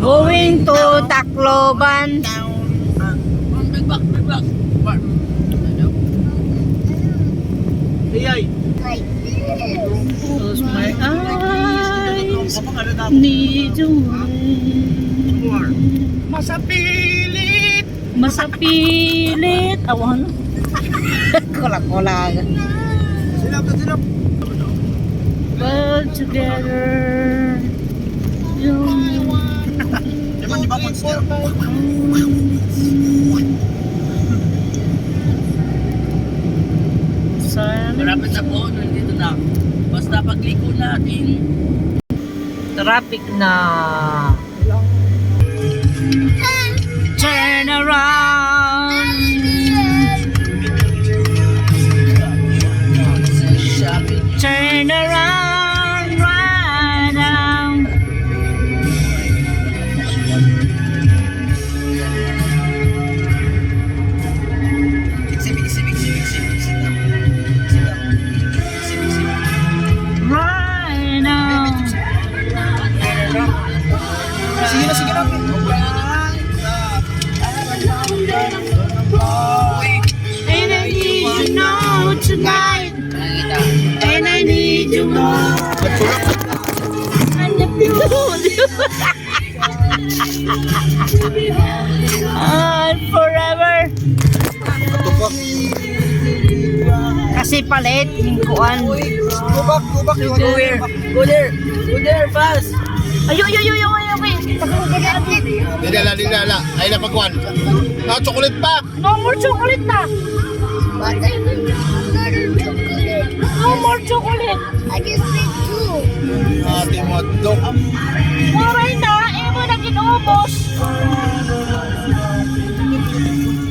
Going to Tacloban. down. Ah, big back, big back. What? Ay, ay. Close my eyes. Ano? Need you. Masapilit. Masapilit. Awan. Kola-kola. Sinap na sinap. All together. Yung Sana. Malapit na po, nandito na. Basta pagliko natin. Traffic na. Turn around. Tonight. And I need you more. And And forever. Kasi palit, hingkuan. Go back, go back. Go there. Go there. Go there, fast. Ayo, ayo, ayo, ayo. Dinala, dinala. Ay na pagwan. Ah, chocolate pa. No more chocolate na. No more chocolate. Ate mo, dok. Moray na, eh mo na kinubos.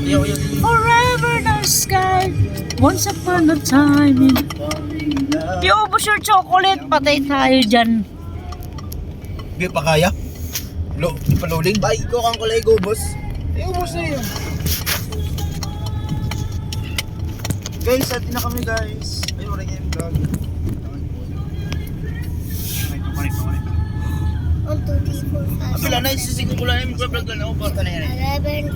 Yo, yo. Forever the sky. Once upon a time. in- Iubos your chocolate, patay tayo dyan. Di pa kaya? Lo, di pa loading? Bye, ko kang kulay go, boss. Eh, ubos na yun. Guys, at na kami, guys. Ay, wala yung vlog. Wala na, isisigil ko lang yung vlog na ako. Basta na yan. 11,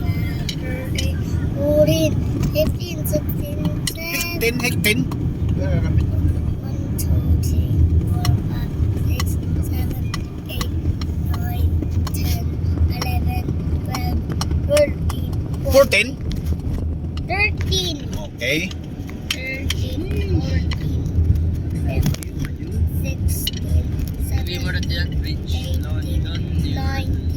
12, 13, 14, 15, 16, 17, 10, hek 10. 1, 2, 3, 4, 5, 6, 7, 8, 9, 10, 11, 12, 13, 14? 13, Okay. 13, 14, 15, 16, Hindi mo 17, rin yan, bridge. No, no, no. 19,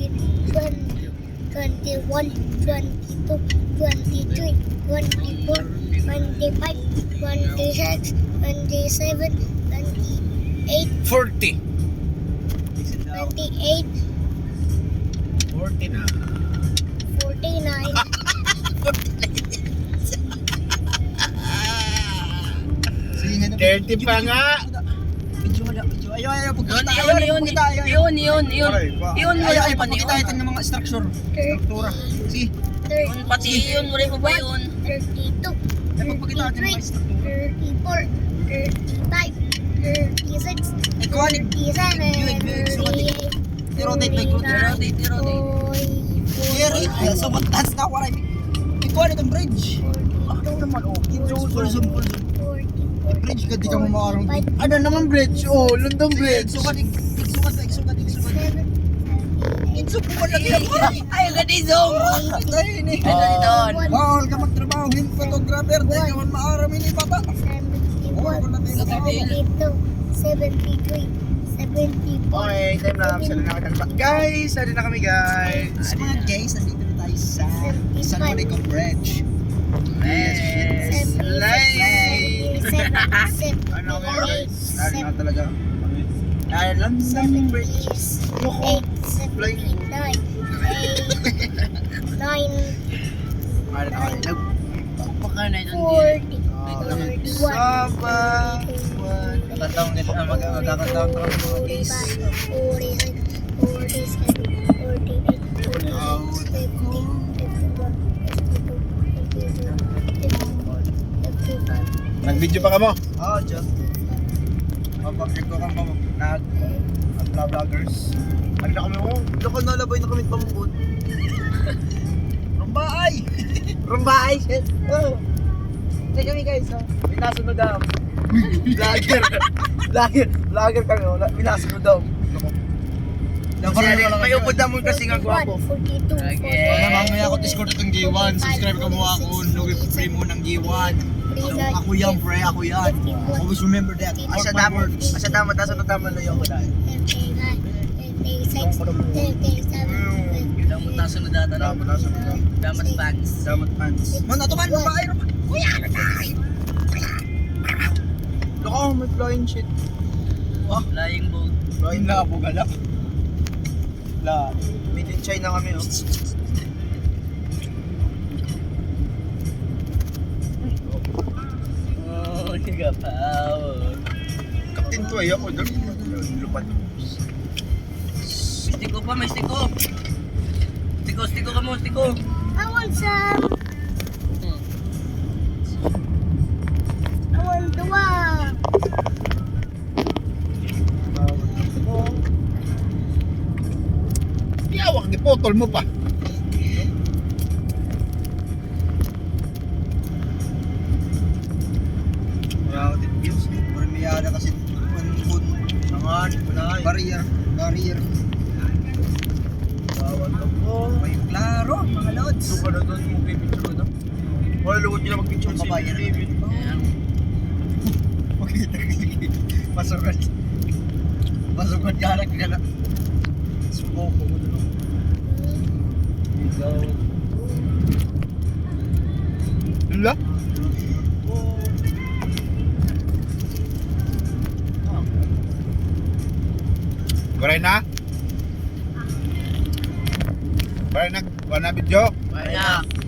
20, 21, 22, 23, 24, 25, 26, 27, 28, 40. 28, 40 na. 49, 30 pa nga. Yun, yun, yun, yun, yun, yun. Yun, wala ko pa niyo. ng mga structure. 30, Si, Yun, pati yun, wala pa yun. 32, pagpakita natin ng mga 33, 34, 35, 36, Iconic. 37, 38, Rotate by group. Rotate, rotate. Jerry, so but that's not what I mean. Ikaw ano itong bridge? Ano naman oh, full zoom, full zoom. Bridge ka, di ka mo makarang. Ano naman bridge? Oh, lundong bridge. Sukat, iksukat na, iksukat, iksukat. Iksuk mo lang yan. Ay, ganito. Ay, ini. Ano dito? Bawal ka magtrabaho, hindi photographer, di ka man maaram ini bata. 73, 74, Okay, time lapse na naman. Guys, ano na kami guys? Mga guys, nandito na tayo sa San Monico Bridge. Yes! Nice! Ano kami guys? Lalo na talaga. Dahil lang sa bridge. 78, 79, 9, Ano na kami? Baka na ito. 40, 41, Saba! Tatawang nito na mag magkakataon na kami mga guys. 46, 47, 48, 49, 50, 51, 52, 53, 54, 55, Nag-video pa ka mo? Opo, ito ka pa mo. Nag... mga vloggers. Ano na kami mo? Hindi ko nalabay na kami pambut. Rumbaay! Rumbaay! Oh! Check kami guys, oh. May nasunod daw. Vlogger! Vlogger! Vlogger kami, oh. May nasunod daw. May upod naman kasi nga gwapo. 42, Okay. Wala mamaya ako Discord itong G1. Subscribe ka mo ako. Lugi ko free mo ng G1. Ako yan, pre. Ako yan. Always remember that. Asa my damo, words. asa nasunod naman na yung dahil. 36, 37, Damot na sunod ata no? Damo, nasunod na. Damot fans. Damot pants. Man, ato man, babae naman. Kuya, ano tayo? Loko, may flying shit. Flying boat. Flying labo, gala. La, made in China kami, oh. Oh, higapaw. Captain to ay ako. doon. Lupat. May stiko pa, may stiko. Stiko, stiko ka mo, stiko. I want some. Yawak, gipotol mo pa. Wala ako din views. Parmiyada kasi manhun. Nangan, wala. Barrier, barrier. Bawal na po. May klaro, mga lods. Ito ka na doon, mag-picture ko na. Wala lugod nila mag-picture Kabayan. David. Makita ka. Pasukan. Pasukan ka na Lula? Baray na? Baray na? Wala na video? Ayan na.